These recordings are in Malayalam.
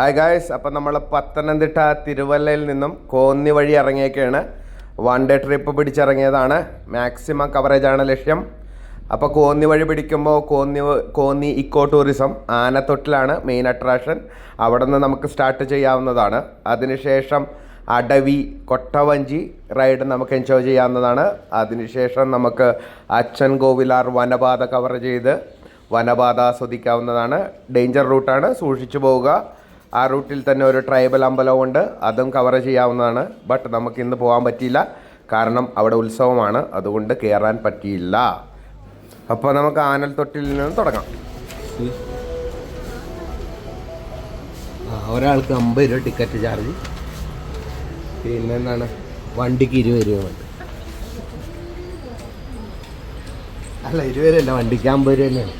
ഹായ് ഗായ്സ് അപ്പം നമ്മൾ പത്തനംതിട്ട തിരുവല്ലയിൽ നിന്നും കോന്നി വഴി ഇറങ്ങിയൊക്കെയാണ് വൺ ഡേ ട്രിപ്പ് പിടിച്ചിറങ്ങിയതാണ്. മാക്സിമം കവറേജാണ് ലക്ഷ്യം. അപ്പോൾ കോന്നി വഴി പിടിക്കുമ്പോൾ കോന്നി കോന്നി ഇക്കോ ടൂറിസം ആനത്തൊട്ടിലാണ് മെയിൻ അട്രാക്ഷൻ അവിടെ നിന്ന് നമുക്ക് സ്റ്റാർട്ട് ചെയ്യാവുന്നതാണ്. അതിനുശേഷം അടവി കൊട്ടവഞ്ചി റൈഡ് നമുക്ക് എൻജോയ് ചെയ്യാവുന്നതാണ്. അതിനുശേഷം നമുക്ക് അച്ഛൻ ഗോവിലാർ വനപാത കവർ ചെയ്ത് വനപാത ആസ്വദിക്കാവുന്നതാണ്. ഡേഞ്ചർ റൂട്ടാണ് സൂക്ഷിച്ചു പോവുക. ആ റൂട്ടിൽ തന്നെ ഒരു ട്രൈബൽ അമ്പലമുണ്ട് അതും കവർ ചെയ്യാവുന്നതാണ്. ബട്ട് നമുക്ക് ഇന്ന് പോകാൻ പറ്റിയില്ല. കാരണം അവിടെ ഉത്സവമാണ്. അതുകൊണ്ട് കയറാൻ പറ്റിയില്ല. അപ്പോൾ നമുക്ക് ആനൽ തൊട്ടിൽ നിന്ന് തുടങ്ങാം. ഒരാൾക്ക് അമ്പത് രൂപ ടിക്കറ്റ് ചാർജ് പിന്നെ എന്താണ് വണ്ടിക്ക് ഇരുപത് രൂപ വേണ്ട? അല്ല ഇരുപത് രൂപ അല്ല വണ്ടിക്ക് അമ്പത് രൂപ തന്നെയാണ്.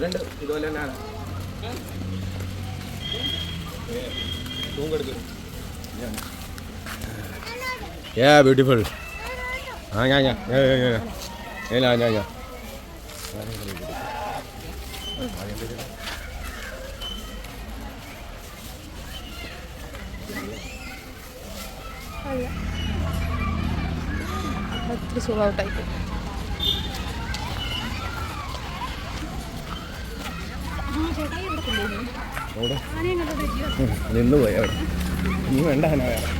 മലയാറ്റൂരുണ്ട് ഇതുപോലെ തന്നെയാണ് Yeah, beautiful. Ah, yeah, yeah, yeah, yeah, yeah. Yeah, yeah, yeah. നിന്ന് പോയി അവിടെ. നീ വേണ്ട ആന വേറെ.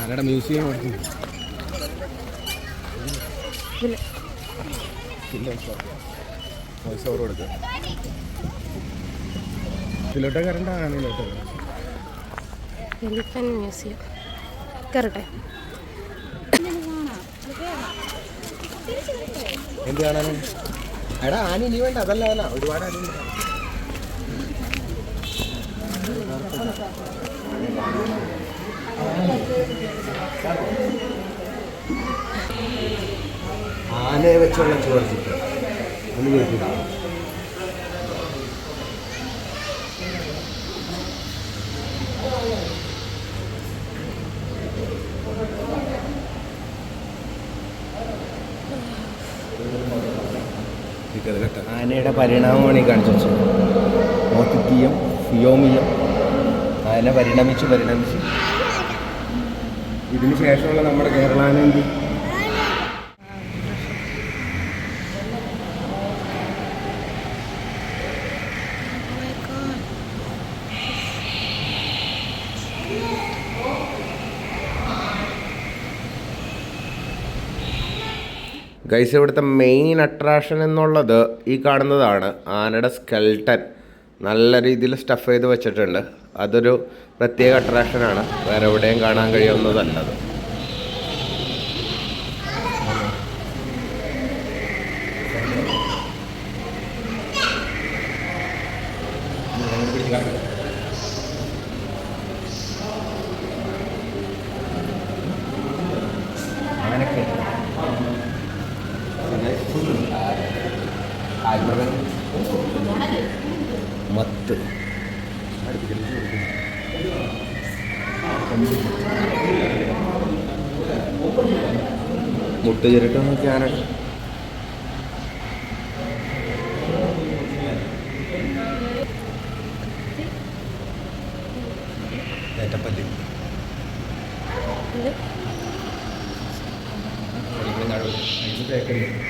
ആനയുടെ മ്യൂസിയം വോയിസ് ഓവർ കൊടുക്കുക ഇതിലോട്ട് കറണ്ട ആനയിലോട്ട് എലിഫൻ മ്യൂസിയം. കയറട്ടെ. എന്ത് കാണാനാണ്? എടാ ആന ഇനി വേണ്ട അതല്ല അതല്ല. ഒരുപാട് ആന ആനയെ വെച്ചുള്ള ചോദിച്ചിട്ട് ഒന്ന് കേട്ടില്ല ആനയുടെ പരിണാമമാണ് ഈ കാണിച്ചു മോത്തിത്തീയം ഫിയോമിയം ആന പരിണമിച്ച് പരിണമിച്ച്. ഇതിന് ശേഷമുള്ള നമ്മുടെ കേരളാനന്ദി ഗൈസ് ഇവിടുത്തെ മെയിൻ അട്രാക്ഷൻ എന്നുള്ളത് ഈ കാണുന്നതാണ് ആനയുടെ സ്കെൽട്ടൻ നല്ല രീതിയിൽ സ്റ്റഫ് ചെയ്ത് വെച്ചിട്ടുണ്ട്. അതൊരു പ്രത്യേക അട്രാക്ഷനാണ് വേറെ എവിടെയും കാണാൻ കഴിയുന്നതല്ല second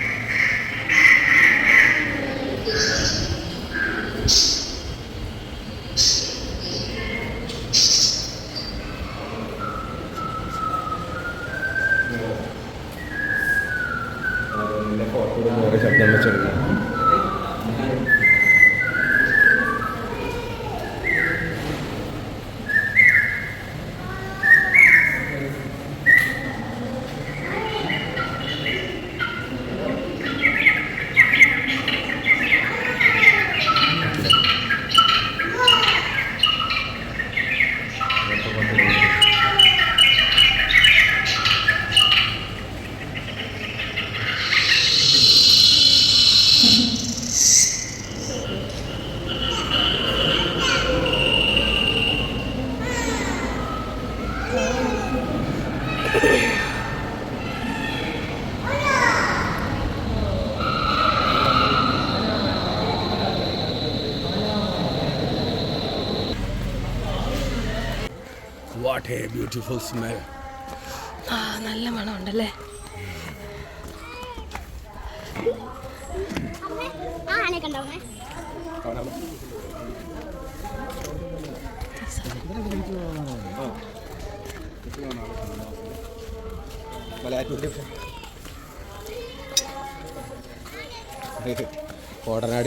ആ നല്ല മണമുണ്ടല്ലേ?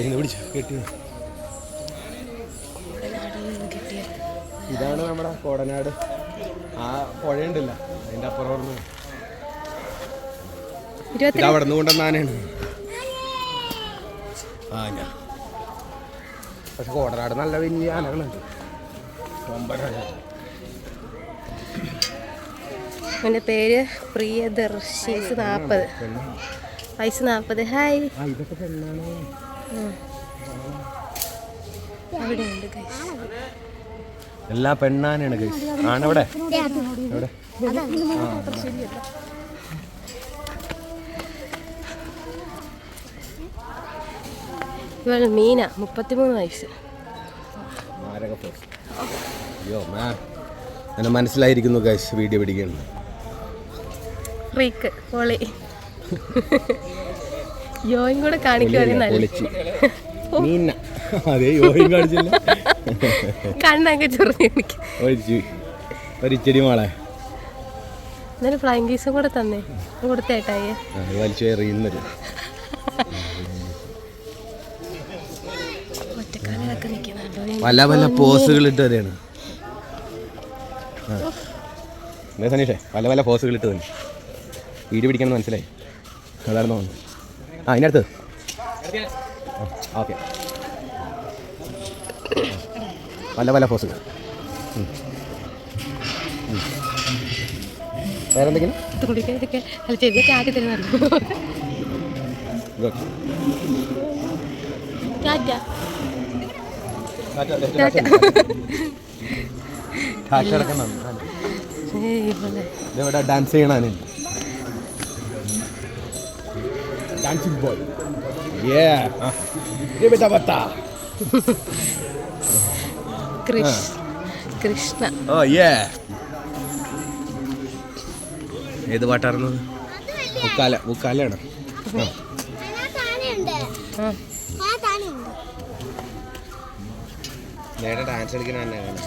നിന്ന് പിടിച്ചു കെട്ടി. ഇതാണ് നമ്മുടെ കോടനാട്. ആ പുഴയുണ്ടല്ല. അതിന്റെ അപ്പുറം ഇരുപത്തി അവിടെ നിന്ന് കൊണ്ടുവന്നാനാണ് ആ ഞാൻ പക്ഷെ കോടനാട് നല്ല വലിയ ആനകളുണ്ട്. എന്റെ എന്റെ പേര് പ്രിയദർശീസ് നാൽപ്പത്. വയസ്സ് നാൽപ്പത്. ഹായ്. ആ ഇതൊക്കെ പെണ്ണാണ് അവിടെ ഉണ്ട് ഗൈസ് എല്ലാ പെണ്ണാനാണ് ഗൈസ് ആണവിടെ എവിടെ ഇവൾ മീന മുപ്പത്തിമൂന്ന് വയസ്സ്. അയ്യോ മാ. എന്നെ മനസ്സിലായിരിക്കുന്നു ഗൈസ് വീഡിയോ പിടിക്കുന്നു ഫ്രീക്ക് പൊളി. യോയും കൂടെ കാണിക്കുവാണെങ്കിൽ നല്ല. മീന. അതെ യോയും കാണിച്ചില്ല. കണ്ണൊക്കെ ചൊറിഞ്ഞ് എനിക്ക്. മോളെ. എന്നാലും ഫ്ലൈങ് കേസും കൂടെ തന്നേ. കൊടുത്തേട്ടായി വലിച്ചു എറിയുന്നത് പല പല പോസുകൾ ഇട്ട് എന്താ സനീഷേ പല പല പോസുകൾ ഇട്ട് തന്നെ വീഡിയോ പിടിക്കണം മനസ്സിലായി. അതാണ് തോന്നുന്നു. ആ അതിനടുത്ത് ഓക്കെ. പല പല ഫോസുകൾ ഉം. ഉം. ഡാൻസ് ഇത് കുടിക്കാതൊക്കെ അല്ല? ചെവിയൊക്കെ ആക്കി തരുന്നുണ്ട് കൃഷ്ണ. ഓ യേ ഏത് പാട്ടായിരുന്നു മുക്കാല മുക്കാലാണ് ഡാൻസ് കളിക്കുന്ന തന്നെ കാണാം.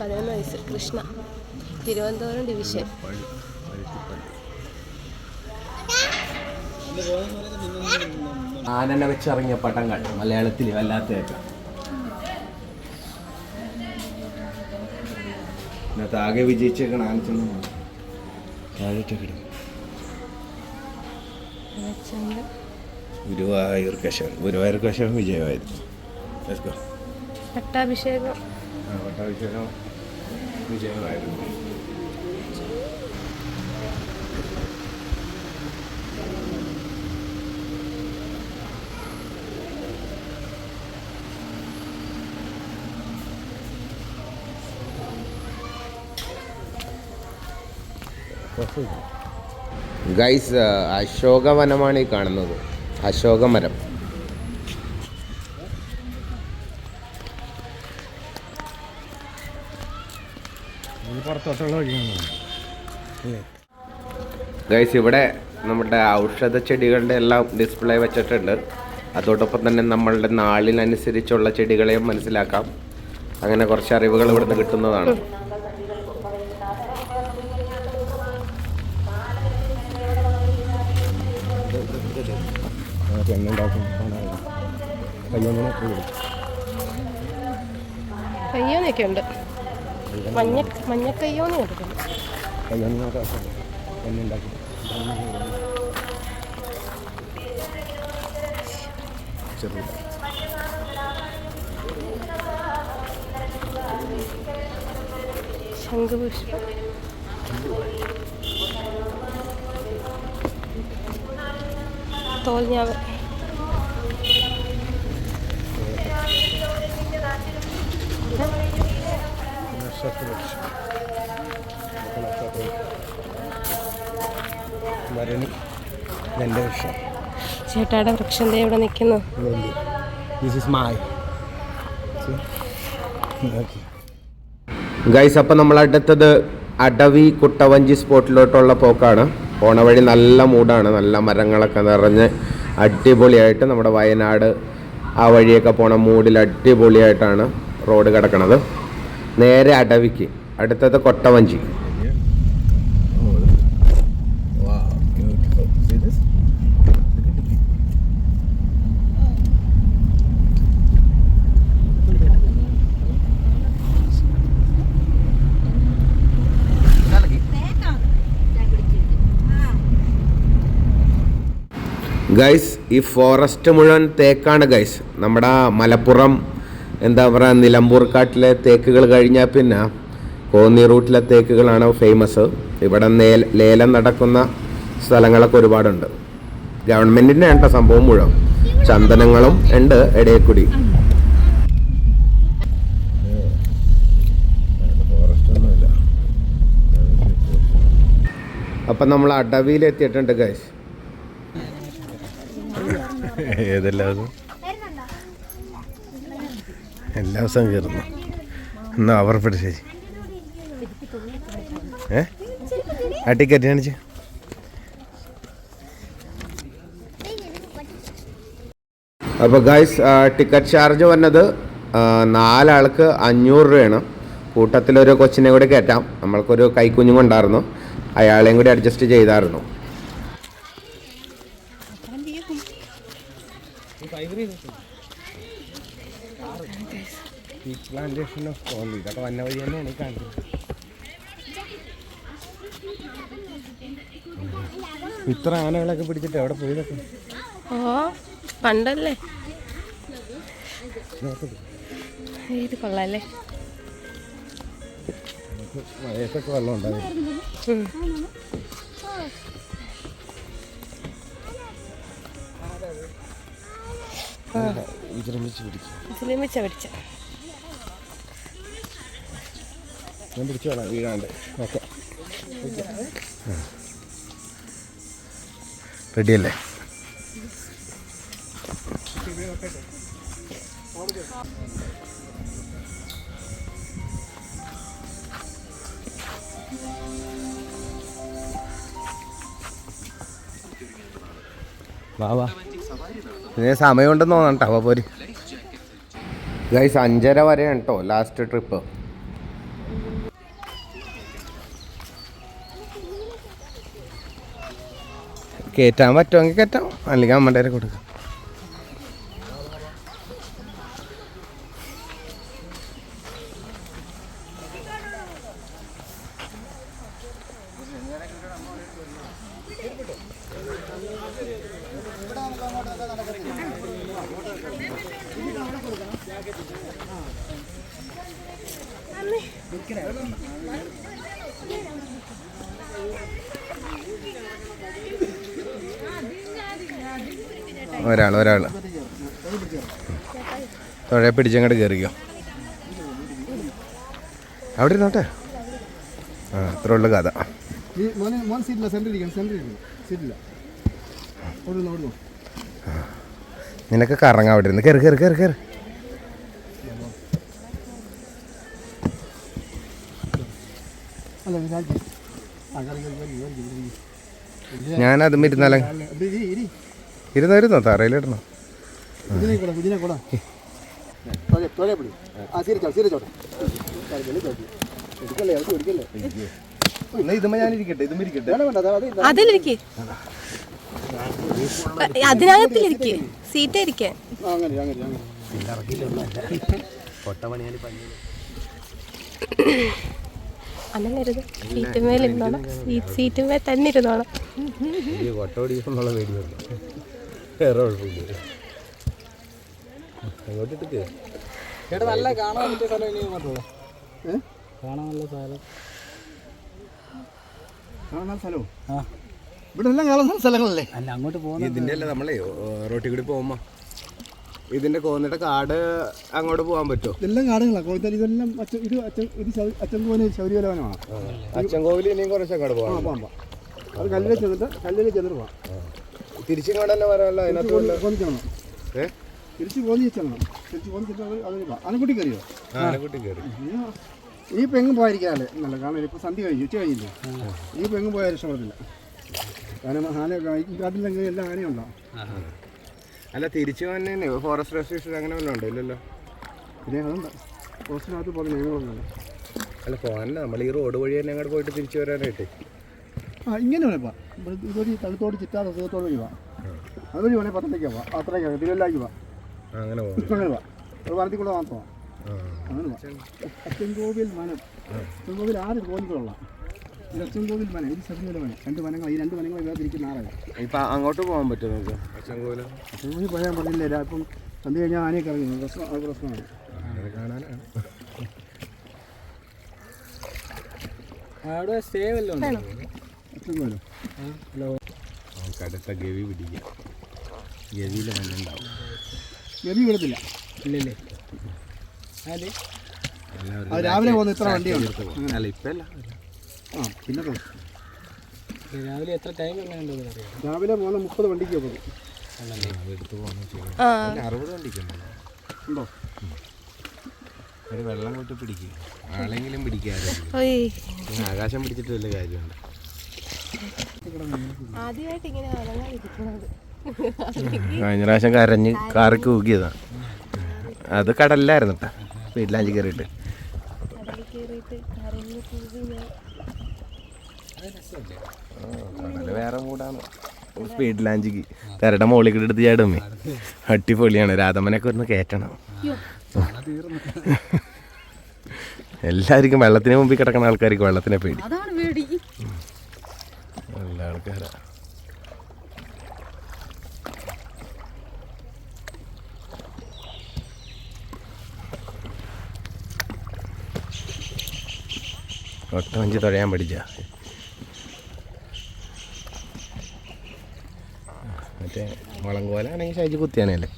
പതിനൊന്ന് വയസ്സ്. കൃഷ്ണ. തിരുവനന്തപുരം ഡിവിഷൻ ആനനെ വെച്ചിറങ്ങിയ പടങ്ങൾ മലയാളത്തിൽ വല്ലാത്തതൊക്കെ. ഇന്നത്തെ ആകെ വിജയിച്ചേക്കണ ഇടും ഗുരുവായൂർ കശവൻ ഗുരുവായൂർ കശവൻ വിജയമായിരുന്നു. Let's ഗോ പട്ടാഭിഷേകം. ആ, പട്ടാഭിഷേകം വിജയമായിരുന്നു. ഗൈസ് അശോകവനമാണ് ഈ കാണുന്നത്. അശോകമരം പുറത്തോട്ടുള്ള വഴിയാണ് ഗൈസ് ഇവിടെ നമ്മുടെ ഔഷധ ചെടികളുടെ എല്ലാം ഡിസ്പ്ലേ വെച്ചിട്ടുണ്ട്. അതോടൊപ്പം തന്നെ നമ്മളുടെ നാളിനനുസരിച്ചുള്ള ചെടികളെയും മനസ്സിലാക്കാം. അങ്ങനെ കുറച്ച് അറിവുകൾ ഇവിടുന്ന് കിട്ടുന്നതാണ്. കയ്യോന്നൊക്കെ ഉണ്ട്. മഞ്ഞ മഞ്ഞക്കയ്യോന്ന് കണ്ടിട്ടുണ്ട് ശംഖുപുഷ്പം. തോൽഞ്ഞാവ് ശത്രുപക്ഷം ഭരണി എന്റെ വൃക്ഷം ചേട്ടായുടെ വൃക്ഷം ഇവിടെ നിൽക്കുന്നു. ദിസ് ഇസ് മൈ ഗൈസ് അപ്പം നമ്മൾ അടുത്തത് അടവി കുട്ടവഞ്ചി സ്പോട്ടിലോട്ടുള്ള പോക്കാണ്. പോണ വഴി നല്ല മൂടാണ്. നല്ല മരങ്ങളൊക്കെ നിറഞ്ഞ് അടിപൊളിയായിട്ട് നമ്മുടെ വയനാട് ആ വഴിയൊക്കെ പോണ മൂടിൽ അടിപൊളിയായിട്ടാണ് റോഡ് കിടക്കണത്. നേരെ അടവിക്ക്. അടുത്തത് കൊട്ടവഞ്ചി. ഗൈസ് ഈ ഫോറസ്റ്റ് മുഴുവൻ തേക്കാണ് ഗൈസ് നമ്മുടെ മലപ്പുറം എന്താ പറയുക നിലമ്പൂർ കാട്ടിലെ തേക്കുകൾ കഴിഞ്ഞാൽ പിന്നെ കോന്നി റൂട്ടിലെ തേക്കുകളാണ് ഫേമസ് ഇവിടെ ലേലം നടക്കുന്ന സ്ഥലങ്ങളൊക്കെ ഒരുപാടുണ്ട്. ഗവൺമെന്റിന്റെ ഉണ്ട് സംഭവം മുഴുവൻ. ചന്ദനങ്ങളും ഉണ്ട് ഇടയക്കുടി. അപ്പം നമ്മൾ അടവിയിൽ എത്തിയിട്ടുണ്ട് ഗൈസ് ഏതെല്ലാം എല്ലാ ദിവസവും കയറുന്നു. എന്നാ അവർ ശരി. ഏ? ആ ടിക്കറ്റ് കാണിച്ച്. അപ്പോൾ ഗൈസ് ടിക്കറ്റ് ചാർജ് വന്നത് നാലാൾക്ക് അഞ്ഞൂറ് രൂപയാണ്. കൂട്ടത്തിലൊരു കൊച്ചിനെ കൂടി കയറ്റാം. നമ്മൾക്കൊരു കൈക്കുഞ്ഞും കൊണ്ടായിരുന്നു. അയാളെയും കൂടി അഡ്ജസ്റ്റ് ചെയ്തായിരുന്നു. പ്ലാന്റേഷൻ ഓഫ് കോളി ഇതൊക്കെ വന്ന വഴി തന്നെയാണ് ഈ കാണിക്കുന്നത് ഇത്ര ആനകളൊക്കെ പിടിച്ചിട്ട് എവിടെ പോയതൊക്കെ? ഓ പണ്ടല്ലേ? ഇത് കൊള്ളാല്ലേ? വയസ്സൊക്കെ വെള്ളം ഉണ്ടാവും വിജൃംഭിച്ച് പിടിച്ചു വിജൃംഭിച്ച പിടിച്ച. ഞാൻ പിടിച്ചു വേണം വീഴാണ്ട്. ഓക്കെ. റെഡിയല്ലേ? വാ വാ. ഇതിന് സമയമുണ്ടെന്ന് തോന്നണം കേട്ടോ പോര്. ഗൈസ് അഞ്ചര വരെയാണ് കേട്ടോ ലാസ്റ്റ് ട്രിപ്പ് കയറ്റാൻ പറ്റുമെങ്കിൽ കയറ്റാം അല്ലെങ്കിൽ അമ്മന്റെ കയ്യിൽ കൊടുക്കാം. ഒരാൾ ഒരാൾ തൊഴയെ പിടിച്ചങ്ങോട്ട് കയറിക്കോ അവിടെ ഇരുന്നോട്ടെ. ആ അത്ര ഉള്ള കഥ. നിനക്ക് കറങ്ങാം അവിടെ ഇരുന്ന്. കയറി കയറി കയറി കയറി ഞാനതും ഇരുന്നാലും ഇരി ഇരി. ഇരുന്നോ ഇരുന്നോ തറയിലിടണം ഇതുമ്മ ഞാൻ ഇരിക്കട്ടെ ഇതും ഇരിക്കട്ടെ. വേണ്ട വേണ്ട അത് അത് അതിലിരിക്ക്. അതിനകത്തിലിരിക്ക്. സീറ്റ് ഇരിക്കാൻ ആ, അങ്ങനെ അങ്ങനെ അങ്ങനെ. തന്നെ ഇരുന്നോണം വേറെ കുഴപ്പമില്ല അങ്ങോട്ടിട്ട് കയറി ചേട്ടാ നല്ല കാണാൻ പറ്റിയ സ്ഥലം ഇനി മാത്രമേ കാണാൻ നല്ല സ്ഥലം. കാണാൻ നല്ല സ്ഥലവും ആ. ഇവിടെ എല്ലാം കാണാൻ സ്ഥലങ്ങളല്ലേ? അല്ല അങ്ങോട്ട് പോകുന്നത് ഇതിന്റെ അല്ല നമ്മളെ റോട്ടിൽ കൂടി പോകുമ്പോ? ഇതിന്റെ കോന്നിട്ട് കാട് അങ്ങോട്ട് പോകാൻ പറ്റുമോ ഇതെല്ലാം കാടുകളാണ് കോഴിത്താൽ ഇതെല്ലാം അച്ഛൻ ഇത് അച്ഛൻ ഇത് ശൗ- അച്ഛൻ വനമാണ് അച്ചൻകോവിൽ ഇനിയും കുറച്ച് അങ്ങോട്ട് പോകാം പോകാം പോകാം അത് കല്ലിൽ ചെന്നിട്ട് കല്ലിൽ ചെന്നിട്ട് പോകാം തിരിച്ചിങ്ങോട്ട് തന്നെ വരാമല്ലോ അതിനകത്ത് ചെല്ലണം. ഏ? തിരിച്ച് പോന്നി ചെല്ലണം. തിരിച്ച് പോന്നി ചെന്നിട്ട് അത് ആനക്കുട്ടി കയറിയോ? ആനക്കുട്ടി കയറി. ഇനിയിപ്പോൾ എങ്ങും പോയിരിക്കാല്ലേ നല്ല കാരണം ഇപ്പോൾ സന്ധ്യ കഴിഞ്ഞു. ഉച്ച കഴിഞ്ഞില്ലേ? ഇനിയിപ്പോൾ എങ്ങും പോയാൽ രക്ഷപ്പെടത്തില്ല കാരണം ആന എല്ലാം ആനയുണ്ടോ അല്ല തിരിച്ചു തന്നെ ഫോറസ്റ്റ് റെസ്ട്രിക്ഷൻ അങ്ങനെ വല്ലതും ഉണ്ടോ? ഇല്ലല്ലോ. പിന്നെ അതുണ്ട്. ഫോറസ്റ്റിനകത്ത് പോകുന്ന അല്ല പോകാനല്ല. നമ്മൾ ഈ റോഡ് വഴി തന്നെ അങ്ങോട്ട് പോയിട്ട് തിരിച്ചു വരാനായിട്ട്. ആ ഇങ്ങനെ വേണേ പോവാം ഇവിടെ ഇതുവഴി തളുത്തോട് ചിറ്റാതെ സുഖത്തോട് വഴി പോവാം അതുവഴി വേണേൽ പത്തനംതിട്ടയ്ക്ക് പോവാം അത്രയ്ക്ക് തിരുവല്ലാക്ക് പോവാം അങ്ങനെ പോവാം. ഒരു കൂടെ മാത്രം അങ്ങനെ അച്ചൻകോവിൽ വനം. അച്ചൻകോവിൽ ആറ് കോവിലുകളുള്ള ഇത് അച്ചൻകോവിൽ വനം. ഇത് ശബരിമല വനം. രണ്ട് വനങ്ങൾ. ഈ രണ്ട് വനങ്ങൾ വേർതിരിക്കുന്ന ആറാണ് ഇപ്പം അങ്ങോട്ട് പോകാൻ പറ്റുമോ നമുക്ക്? അച്ചൻകോവിൽ? അച്ചൻകോവിൽ പോയാൽ പറഞ്ഞില്ല ഇപ്പം സന്ധ്യ കഴിഞ്ഞാൽ ആനയൊക്കെ ഇറങ്ങി പ്രശ്നം അത് പ്രശ്നമാണ്. കാണാനാണ് അവിടെ സ്റ്റേ വല്ലതും അച്ചൻകോവിലോ നമുക്ക് അടുത്ത ഗവി പിടിക്കാം. ഗവിയിൽ മഞ്ഞുണ്ടാവും ഗവി വിടത്തില്ല. ഇല്ലല്ലേ? അതെ രാവിലെ പോകുന്ന ഇത്ര വണ്ടിയുണ്ട്. അല്ല ഇപ്പല്ല ആ പിന്നെ. രാവിലെ എത്ര ടൈം എങ്ങനെ ഉണ്ടെന്ന് അറിയാം? രാവിലെ പോകുന്ന മുപ്പത് വണ്ടിക്ക് പോകും. എടുത്ത് പോകുന്ന ആ. അറുപത് വണ്ടിക്കുണ്ടോ ഉണ്ടോ? ഒരു വെള്ളം കൊണ്ട് പിടിക്കുക ആളെങ്കിലും പിടിക്കാതെ ഓയ് ആകാശം പിടിച്ചിട്ട് വല്ല കാര്യമുണ്ട്? ആദ്യമായിട്ട് ഇങ്ങനെ കഴിഞ്ഞ പ്രാവശ്യം കരഞ്ഞ് കാറി കൂകിയതാ. അത് കടലിലായിരുന്നു കേട്ടോ വീട്ടിലാഞ്ചി കയറിയിട്ട് കടൽ വേറെ മൂടാണ് സ്പീഡ് ലാഞ്ചിക്ക് തിരയുടെ മുകളിൽ കൂടെ എടുത്ത് ചാടുമേ അടിപൊളിയാണ്. രാധമ്മനൊക്കെ ഒന്ന് കയറ്റണം എല്ലാവർക്കും വെള്ളത്തിന് മുമ്പിൽ കിടക്കുന്ന ആൾക്കാർക്ക് വെള്ളത്തിനെ പേടി അതാണ് പേടി നല്ല ആൾക്കാരാ ഒട്ടമഞ്ചി തുഴയാൻ പഠിച്ച. മറ്റേ മുളങ്കോലാണെങ്കിൽ ശൈജി കുത്തിയാനല്ലേ?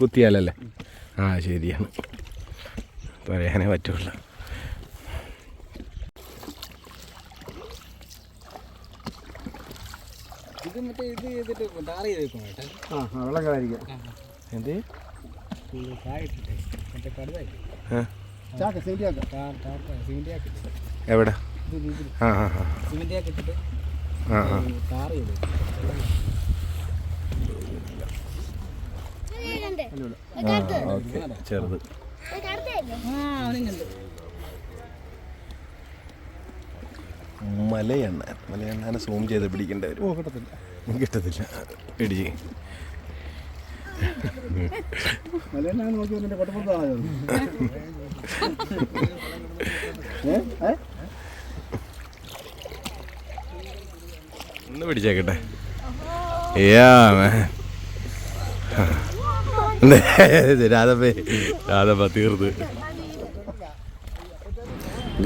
കുത്തിയാലല്ലേ? ആ ശരിയാണ്. തുഴയാനേ പറ്റുള്ളൂ. ഇത് മറ്റേ ഇത് ചെയ്തിട്ട് ടാർ ചെയ്ത് കേട്ടോ ആ വെള്ളം എന്ത്? മറ്റേ എവിടെ? ആ ആ ആ. ആ ഓക്കെ. ചെറുത്. മലയെണ്ണ മലയെണ്ണാനെ സൂം ചെയ്ത് പിടിക്കേണ്ടി വരും. കിട്ടത്തില്ല. കിട്ടത്തില്ല. പിടിച്ച് മലയെണ്ണ നോക്കി വന്നിട്ട് കൊട്ടപ്പുറത്താണ് ഏ ഏ ഒന്ന് പിടിച്ചേക്കട്ടെ. രാധപ്പേ രാധപ്പ തീർത്ത്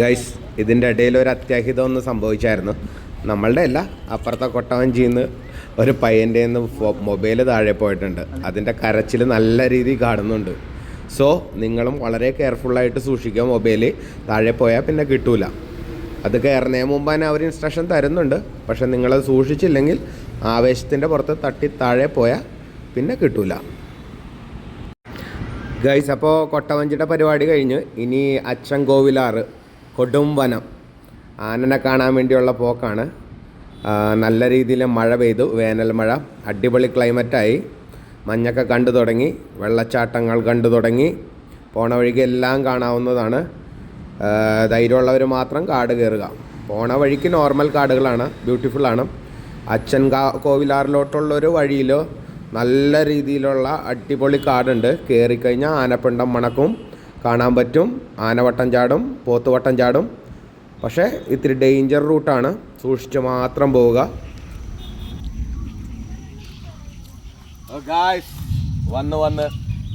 ഗൈസ് ഇതിന്റെ ഇടയിൽ ഒരു അത്യാഹിതം ഒന്ന് സംഭവിച്ചായിരുന്നു. നമ്മളുടെ അല്ല അപ്പുറത്തെ കൊട്ടവഞ്ചിയിൽ നിന്ന് ഒരു പയ്യന്റെ നിന്ന് മൊബൈൽ താഴെ പോയിട്ടുണ്ട്. അതിന്റെ കരച്ചിൽ നല്ല രീതിയിൽ കാണുന്നുണ്ട്. സോ നിങ്ങളും വളരെ കെയർഫുള്ളായിട്ട് സൂക്ഷിക്കുക മൊബൈൽ താഴെ പോയാൽ പിന്നെ കിട്ടൂല. അത് കയറുന്നതിന് മുമ്പ് തന്നെ അവർ ഇൻസ്ട്രക്ഷൻ തരുന്നുണ്ട്. പക്ഷേ നിങ്ങളത് സൂക്ഷിച്ചില്ലെങ്കിൽ ആവേശത്തിന്റെ പുറത്ത് തട്ടി താഴെ പോയാൽ പിന്നെ കിട്ടൂല. ഗൈസ് അപ്പോൾ കൊട്ടവഞ്ചിയുടെ പരിപാടി കഴിഞ്ഞ്. ഇനി അച്ചൻ കോവിലാറ് കൊടും വനം ആനനെ കാണാൻ വേണ്ടിയുള്ള പോക്കാണ്. നല്ല രീതിയിൽ മഴ പെയ്തു. വേനൽ മഴ. അടിപൊളി ക്ലൈമറ്റായി മഞ്ഞൊക്കെ കണ്ടു തുടങ്ങി. വെള്ളച്ചാട്ടങ്ങൾ കണ്ടു തുടങ്ങി. പോണ വഴിക്ക് എല്ലാം കാണാവുന്നതാണ്. ധൈര്യമുള്ളവർ മാത്രം കാട് കയറുക പോണ വഴിക്ക് നോർമൽ കാടുകളാണ്. ബ്യൂട്ടിഫുള്ളാണ് അച്ഛൻ കാ കോവിലാറിലോട്ടുള്ളൊരു വഴിയിലോ നല്ല രീതിയിലുള്ള അടിപൊളി കാടുണ്ട്. കയറിക്കഴിഞ്ഞാൽ ആനപ്പിണ്ടം മണക്കും. കാണാൻ പറ്റും. ആനവട്ടം ചാടും. പോത്തുവട്ടം ചാടും. പക്ഷേ ഇത്തിരി ഡേഞ്ചർ റൂട്ടാണ്. സൂക്ഷിച്ച് മാത്രം പോവുക. വന്ന് വന്ന്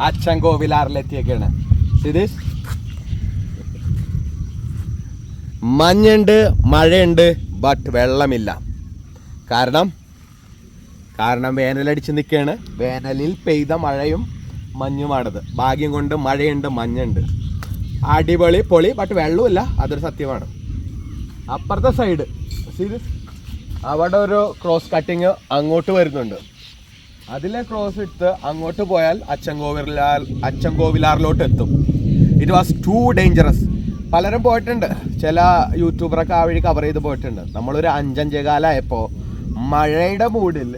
അച്ഛൻ കോവിലാറിലെത്തിയൊക്കെയാണ് മഞ്ഞുണ്ട് മഴയുണ്ട് ബട്ട് വെള്ളമില്ല. കാരണം കാരണം വേനലടിച്ച് നിൽക്കുകയാണ്. വേനലിൽ പെയ്ത മഴയും മഞ്ഞുമാണത്. ഭാഗ്യം കൊണ്ട് മഴയുണ്ട് മഞ്ഞുണ്ട്. അടിപൊളി പൊളി ബട്ട് വെള്ളമില്ല അതൊരു സത്യമാണ്. അപ്പുറത്തെ സൈഡ് സീരിയസ് അവിടെ ഒരു ക്രോസ് കട്ടിങ് അങ്ങോട്ട് വരുന്നുണ്ട്. അതിലെ ക്രോസ് എടുത്ത് അങ്ങോട്ട് പോയാൽ അച്ചൻകോവിലാർ അച്ചൻകോവിലാറിലോട്ട് എത്തും. ഇറ്റ് വാസ് ടു ഡേഞ്ചറസ് പലരും പോയിട്ടുണ്ട്. ചില യൂട്യൂബറൊക്കെ ആ വഴി കവർ ചെയ്ത് പോയിട്ടുണ്ട്. നമ്മളൊരു അഞ്ചഞ്ചേ കാലമായപ്പോൾ മഴയുടെ മൂടിൽ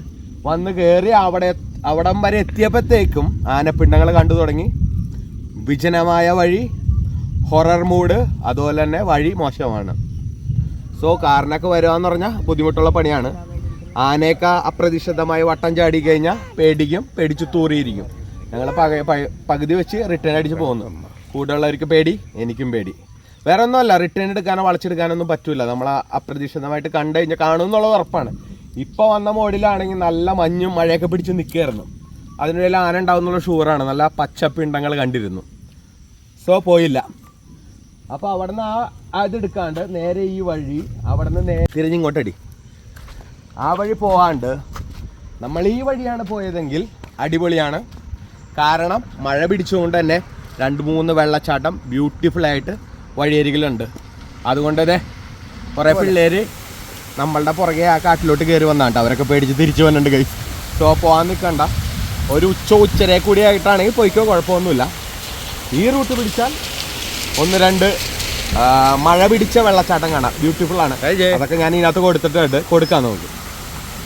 വന്ന് കയറി അവിടെ അവിടം വരെ എത്തിയപ്പോഴത്തേക്കും ആനപ്പിണ്ടങ്ങൾ കണ്ടു തുടങ്ങി. വിജനമായ വഴി ഹൊറർ മൂഡ് അതുപോലെ തന്നെ വഴി മോശമാണ്. സോ കാറിനൊക്കെ വരിക എന്ന് പറഞ്ഞാൽ ബുദ്ധിമുട്ടുള്ള പണിയാണ്. ആനയൊക്കെ അപ്രതീക്ഷിതമായി വട്ടം ചാടി കഴിഞ്ഞാൽ പേടിക്കും പേടിച്ച് തൂറിയിരിക്കും. ഞങ്ങൾ പകുതി വെച്ച് റിട്ടേൺ അടിച്ച് പോകുന്നു കൂടെയുള്ളവർക്ക് പേടി എനിക്കും പേടി. വേറെ ഒന്നുമല്ല റിട്ടേൺ എടുക്കാനോ വളച്ചെടുക്കാനൊന്നും പറ്റില്ല നമ്മൾ അപ്രതീക്ഷിതമായിട്ട് കണ്ടു കഴിഞ്ഞാൽ കാണും എന്നുള്ളത് ഉറപ്പാണ്. ഇപ്പോൾ വന്ന മോഡിലാണെങ്കിൽ നല്ല മഞ്ഞും മഴയൊക്കെ പിടിച്ച് നിൽക്കുകയായിരുന്നു അതിനിടയിൽ ആന ഉണ്ടാവുന്നുള്ള ഷൂറാണ് നല്ല പച്ചപ്പിണ്ടങ്ങൾ കണ്ടിരുന്നു. സോ പോയില്ല. അപ്പൊ അവിടുന്ന് ആ അതെടുക്കാണ്ട് നേരെ ഈ വഴി അവിടുന്ന് നേരെ തിരിഞ്ഞിങ്ങോട്ടടി. ആ വഴി പോവാണ്ട് നമ്മൾ ഈ വഴിയാണ് പോയതെങ്കിൽ അടിപൊളിയാണ്. കാരണം മഴ പിടിച്ചുകൊണ്ട് തന്നെ രണ്ട് മൂന്ന് വെള്ളച്ചാട്ടം ബ്യൂട്ടിഫുൾ ആയിട്ട് വഴിയരികിലുണ്ട്. അതുകൊണ്ട് തന്നെ കുറേ പിള്ളേര് നമ്മളുടെ പുറകെ ആ കാട്ടിലോട്ട് കയറി വന്നാണ്ട് അവരൊക്കെ പേടിച്ച് തിരിച്ചു വന്നിട്ടുണ്ട് കൈ സോ പോകാൻ നിൽക്കണ്ട ഒരു ഉച്ച ഉച്ചരെ കൂടി ആയിട്ടാണെങ്കിൽ പോയിക്കോ കുഴപ്പമൊന്നുമില്ല. ഈ റൂട്ട് പിടിച്ചാൽ ഒന്ന് രണ്ട്. മഴ പിടിച്ച വെള്ളച്ചാട്ടം കാണാം. ബ്യൂട്ടിഫുൾ ആണ്. അതൊക്കെ ഞാൻ ഇതിനകത്ത് കൊടുത്തിട്ടുണ്ട്. കൊടുക്കാം നമുക്ക്.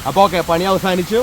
അപ്പോൾ ഓക്കെ പണി അവസാനിച്ചു.